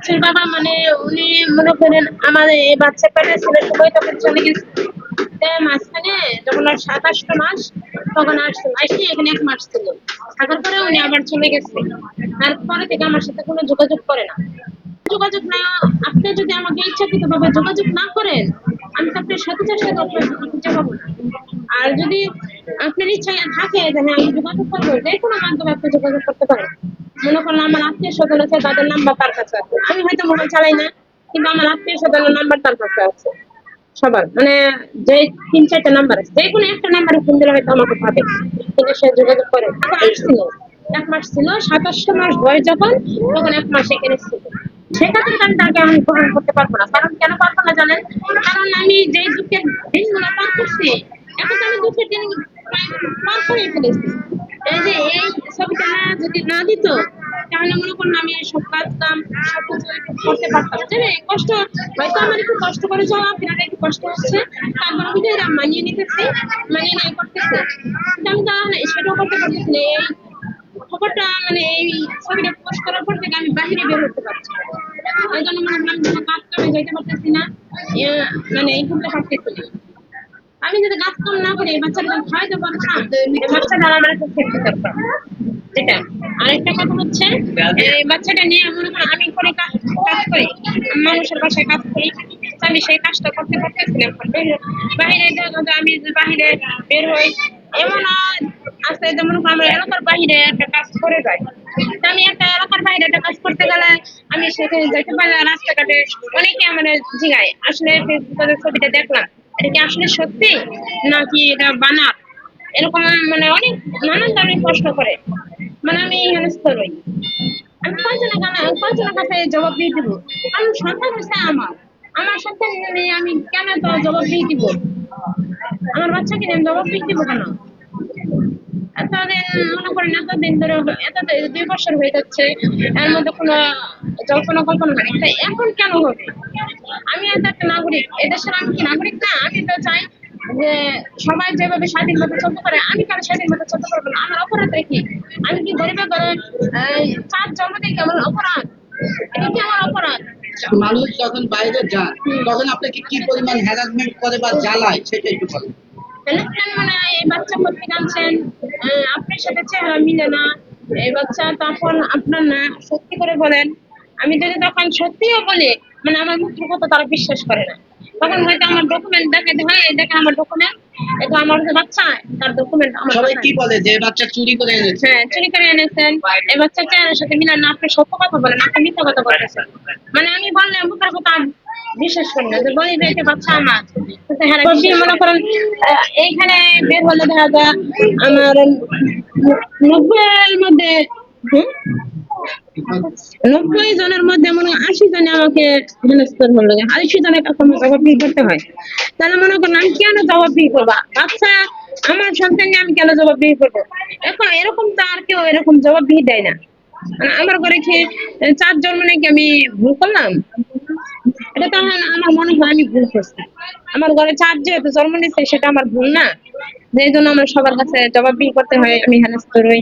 বাচ্চার বাবা মানে উনি মনে করেন আমার এই বাচ্চা পেটে ছিল সময় তখন চলে গেছে। মাঝখানে যখন আর সাতাশটা মাস, তখন আসি, এখানে এক মাস ছিল। থাকার পরে উনি আবার চলে গেছে। থেকে আমার সাথে কোনো যোগাযোগ করে না। যোগাযোগ না, আপনি যদি আমাকে ইচ্ছাকৃত ভাবে যোগাযোগ না করেন, আমি তো আপনার সাথে সাথে আপনার খুঁজে পাবো আর যদি আপনার ইচ্ছা থাকে হ্যাঁ আমি যোগাযোগ করব। যে কোনো মাধ্যমে আপনি যোগাযোগ করতে পারেন। মনে করলাম আমার আত্মীয় স্বজন আছে তাদের নাম্বার তার কাছে আছে। আমি হয়তো মোবাইল চালাই না কিন্তু আমার আত্মীয় স্বজনের নাম্বার তার কাছে আছে। সবার মানে যে তিন চারটা নাম্বার আছে যে কোনো একটা নাম্বারে ফোন দিলে হয়তো আমাকে পাবে কিন্তু সে যোগাযোগ করে। আবার আসছিল এক মাস ছিল সাতাশটা মাস বয়স যখন তখন এক মাস এখানে ছিল। সেক্ষেত্রে আমি তাকে আমি গ্রহণ করতে পারব না। কারণ কেন পারব না জানেন? কারণ আমি যে দুঃখের দিনগুলো পার করছি এখন তো আমি দুঃখের দিন পার করে ফেলেছি। এই যে এই ছবিটা যদি না দিত তাহলে মনে করুন আমি সব কাজ কাম সব করতে পারতাম। জানেন কষ্ট হয়তো আমার একটু কষ্ট করে চলা আপনার একটু কষ্ট হচ্ছে, তারপর আমি তো এরা মানিয়ে নিতেছি, মানিয়ে নিয়ে করতেছে। কিন্তু আমি তাহলে সেটাও করতে পারতেছি না, এই খবরটা মানে এই ছবিটা পোস্ট করার পর থেকে আমি বাহিরে বের হতে পারছি। ওই জন্য মনে করলাম কোনো কাজ কামে যাইতে পারতেছি না মানে এই করতে পারতেছি না। আমি যদি কাজ কাম না করি এই বাচ্চাটা খাওয়াইতে পারতাম এই বাচ্চাটা আমার একটা ক্ষতি করতাম যেটা। আরেকটা কথা হচ্ছে এই বাচ্চাটা নিয়ে মনে করো আমি করে কাজ করি। মানুষের বাসায় কাজ করি। আমি সেই কাজটা করতে পারতেছিলাম। বাইরে- বাইরে দেখা আমি যে বাইরে বের হই এমন আছে যে মনে করো আমার এলাকার বাইরে একটা কাজ করে তো আমি একটা এলাকার বাইরে একটা কাজ করতে গেলে আমি সেখানে যেতে পারলাম রাস্তাঘাটে অনেকে আমার জিগায় আসলে ফেসবুকের ছবিটা দেখলাম। এটা কি আসলে সত্যি? নাকি এটা বানার এরকম মানে অনেক নানান ধরনের প্রশ্ন করে। মানে আমি হেনস্থ রই আমি কয়জনের কাছে কয়জনের কাছে জবাব দিয়ে দিব? কারণ সন্তান হচ্ছে আমার। আমার সন্তান নিয়ে আমি কেন তো জবাব দিয়ে দিব? আমার বাচ্চাকে নিয়ে আমি জবাব দিয়ে দিব কেন? এতদিন, মনে করেন এতদিন ধরে এত দুই বছর হয়ে যাচ্ছে, এর মধ্যে কোনো জল্পনা কল্পনা নাই। তাই এখন কেন হবে? আমি এত একটা নাগরিক এদেশের আমি কি নাগরিক না? আমি তো চাই যে সবাই যেভাবে স্বাধীনভাবে চলতে পারে আমি কেন স্বাধীনভাবে চলতে পারব না? আমার অপরাধ কি আমি কি গরিবের ঘরে চার জন্ম দিয়ে কি আমার অপরাধ? এটা কি আমার অপরাধ? মানুষ যখন বাইরে যান তখন আপনাকে কি পরিমাণ হ্যারাসমেন্ট করে বা জ্বালায় সেটা একটু বলেন। মানে এই বাচ্চা আনছেন আপনার সাথে চেহারা মিলে না। এই বাচ্চা তখন আপনার না সত্যি করে বলেন। আমি যদি তখন সত্যিও বলি মানে আমার মুখের কথা তারা বিশ্বাস করে না। তখন হয়তো আমার ডকুমেন্ট দেখাতে হয় এই দেখেন আমার ডকুমেন্ট এটা আমার যে বাচ্চা তার ডকুমেন্ট আমার সবাই কি বলে যে বাচ্চা চুরি করে এনেছে? হ্যাঁ চুরি করে এনেছেন এই বাচ্চা চেহারার সাথে মিলান না আপনি সত্য কথা বলেন আপনি মিথ্যা কথা বলতেছেন। মানে আমি বললে মুখের কথা বিশ্বাস করি না যে বলি যে এটা বাচ্চা আমার। মনে করেন এইখানে বের হলে দেখা যায় আমার নব্বই মধ্যে হুম? নব্বই জনের মধ্যে মনে আশি জনে আমাকে হলো আশি কাছে আমার জবাবদিহি করতে হয়। তাহলে মনে করেন আমি কেন জবাবদিহি করব? বাচ্চা আমার নিয়ে আমি কেন জবাবদিহি করব? এখন এরকম তো আর কেউ এরকম জবাবদিহি দেয় না। মানে আমার ঘরে কি আহ, চার জন্ম নাকি আমি ভুল করলাম? এটা তো আমার মনে হয় আমি ভুল করছি। আমার ঘরে চার যেহেতু জন্ম নিচ্ছে সেটা আমার ভুল না। যে জন্য আমার সবার কাছে জবাবদিহি করতে হয় আমি হেনস্থ রই।